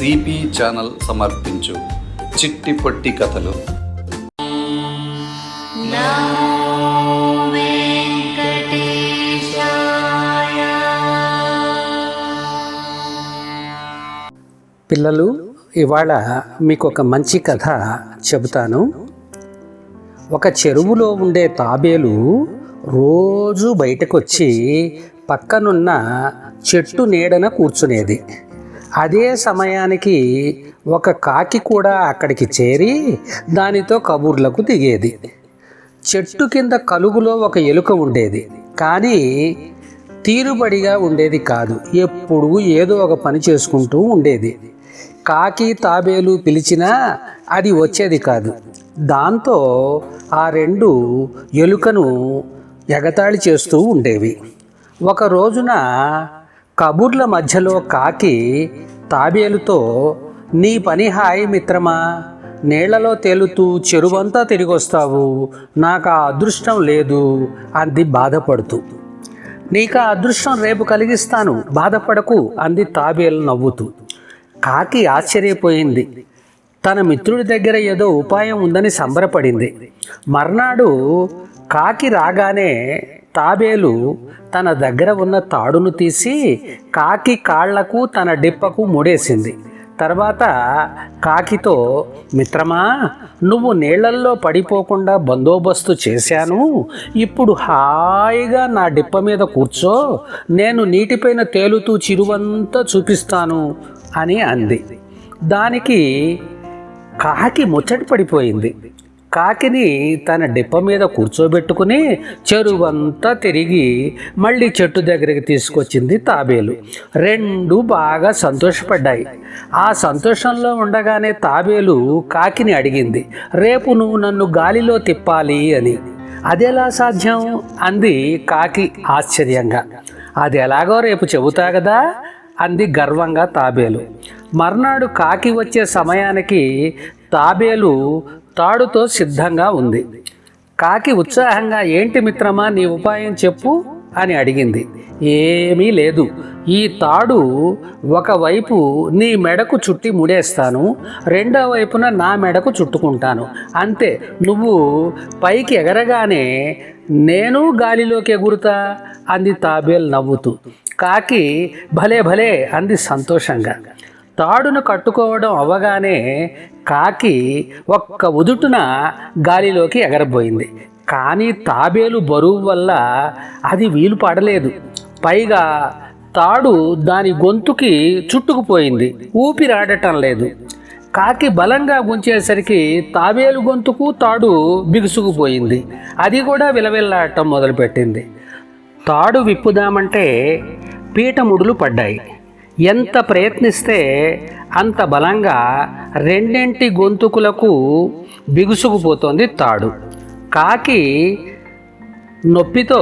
CP channel సమర్పించు. చిట్టి పొట్టి కథలు. పిల్లలు ఇవాళ మీకు ఒక మంచి కథ చెబుతాను. ఒక చెరువులో ఉండే తాబేలు రోజు బయటకొచ్చి పక్కనున్న చెట్టు నీడన కూర్చునేది. అదే సమయానికి ఒక కాకి కూడా అక్కడికి చేరి దానితో కబుర్లకు దిగేది. చెట్టు కింద కలుగులో ఒక ఎలుక ఉండేది. కానీ తీరుబడిగా ఉండేది కాదు. ఎప్పుడు ఏదో ఒక పని చేసుకుంటూ ఉండేది. కాకి తాబేలు పిలిచినా అది వచ్చేది కాదు. దాంతో ఆ రెండు ఎలుకను ఎగతాళి చేస్తూ ఉండేవి. ఒక రోజున కబుర్ల మధ్యలో కాకి తాబేలుతో నీ పని హాయి మిత్రమా నీళ్ళలో తేలుతూ చెరువంతా తిరిగొస్తావు నాకు ఆ అదృష్టం లేదు అంది బాధపడుతూ. నీకు ఆ అదృష్టం రేపు కలిగిస్తాను బాధపడకు అంది తాబేలు నవ్వుతూ. కాకి ఆశ్చర్యపోయింది. తన మిత్రుడి దగ్గర ఏదో ఉపాయం ఉందని సంబరపడింది. మర్నాడు కాకి రాగానే తాబేలు తన దగ్గర ఉన్న తాడును తీసి కాకి కాళ్ళకు తన డిప్పకు ముడేసింది. తర్వాత కాకితో మిత్రమా నువ్వు నీళ్ళల్లో పడిపోకుండా బందోబస్తు చేశాను. ఇప్పుడు హాయిగా నా డిప్ప మీద కూర్చో. నేను నీటిపైన తేలుతూ చిరువంతా చూపిస్తాను అని అంది. దానికి కాకి ముచ్చట పడిపోయింది. కాకిని తన డిప్ప మీద కూర్చోబెట్టుకుని చెరువంతా తిరిగి మళ్ళీ చెట్టు దగ్గరికి తీసుకొచ్చింది తాబేలు. రెండు బాగా సంతోషపడ్డాయి. ఆ సంతోషంలో ఉండగానే తాబేలు కాకిని అడిగింది రేపు నువ్వు నన్ను గాలిలో తిప్పాలి అని. అదెలా సాధ్యం? అంది కాకి ఆశ్చర్యంగా. అది ఎలాగో రేపు చెబుతా కదా అంది గర్వంగా తాబేలు. మర్నాడు కాకి వచ్చే సమయానికి తాబేలు తాడుతో సిద్ధంగా ఉంది. కాకి ఉత్సాహంగా ఏంటి మిత్రమా నీ ఉపాయం చెప్పు అని అడిగింది. ఏమీ లేదు. ఈ తాడు ఒకవైపు నీ మెడకు చుట్టి ముడేస్తాను రెండో వైపున నా మెడకు చుట్టుకుంటాను. అంతే నువ్వు పైకి ఎగరగానే నేను గాలిలోకి ఎగురుతా అంది తాబేలు నవ్వుతూ. కాకి భలే భలే అంది సంతోషంగా. తాడును కట్టుకోవడం అవ్వగానే కాకి ఒక్క ఉదుటున గాలిలోకి ఎగరబోయింది. కానీ తాబేలు బరువు వల్ల అది వీలు పడలేదు. పైగా తాడు దాని గొంతుకి చుట్టుకుపోయింది. ఊపిరాడటం లేదు. కాకి బలంగా గుంచేసరికి తాబేలు గొంతుకు తాడు బిగుసుకుపోయింది. అది కూడా విలవిల్లాడటం మొదలుపెట్టింది. తాడు విప్పుదామంటే పీటముడులు పడ్డాయి. ఎంత ప్రయత్నిస్తే అంత బలంగా రెండింటి గొంతుకులకు బిగుసుకుపోతోంది తాడు. కాకి నొప్పితో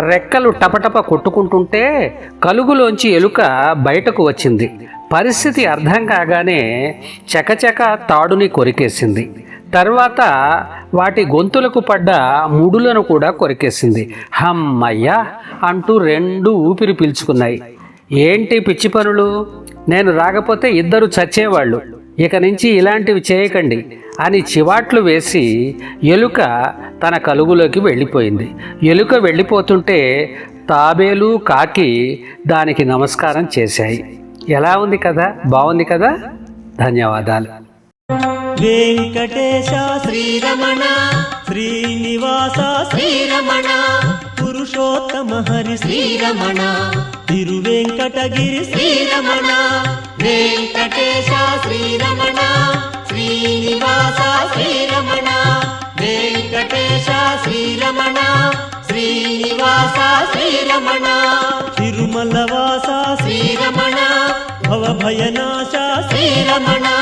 రెక్కలు టపటప కొట్టుకుంటుంటే కలుగులోంచి ఎలుక బయటకు వచ్చింది. పరిస్థితి అర్థం కాగానే చకచక తాడుని కొరికేసింది. తర్వాత వాటి గొంతులకు పడ్డ ముడులను కూడా కొరికేసింది. హమ్మయ్యా! అంటూ రెండు ఊపిరి పీల్చుకున్నాయి. ఏంటి పిచ్చి పనులు? నేను రాకపోతే ఇద్దరు చచ్చేవాళ్ళు. ఇక నుంచి ఇలాంటివి చేయకండి అని చివాట్లు వేసి ఎలుక తన కలుగులోకి వెళ్ళిపోయింది. ఎలుక వెళ్ళిపోతుంటే తాబేలు కాకి దానికి నమస్కారం చేశాయి. ఎలా ఉంది కదా బాగుంది కదా? ధన్యవాదాలు. వెంకటేశ శ్రీరమణ శ్రీనివాస శ్రీరమణ. పురుషోత్తమ హరి శ్రీరమణ. తిరువెంకటగిరి శ్రీరమణ. వెంకటేశ శ్రీరమణ. శ్రీనివాస శ్రీరమణ. వెంకటేశ శ్రీరమణ. శ్రీనివాస శ్రీరమణ. తిరుమల వాస శ్రీరమణ. భవభయనాశ శ్రీరమణ.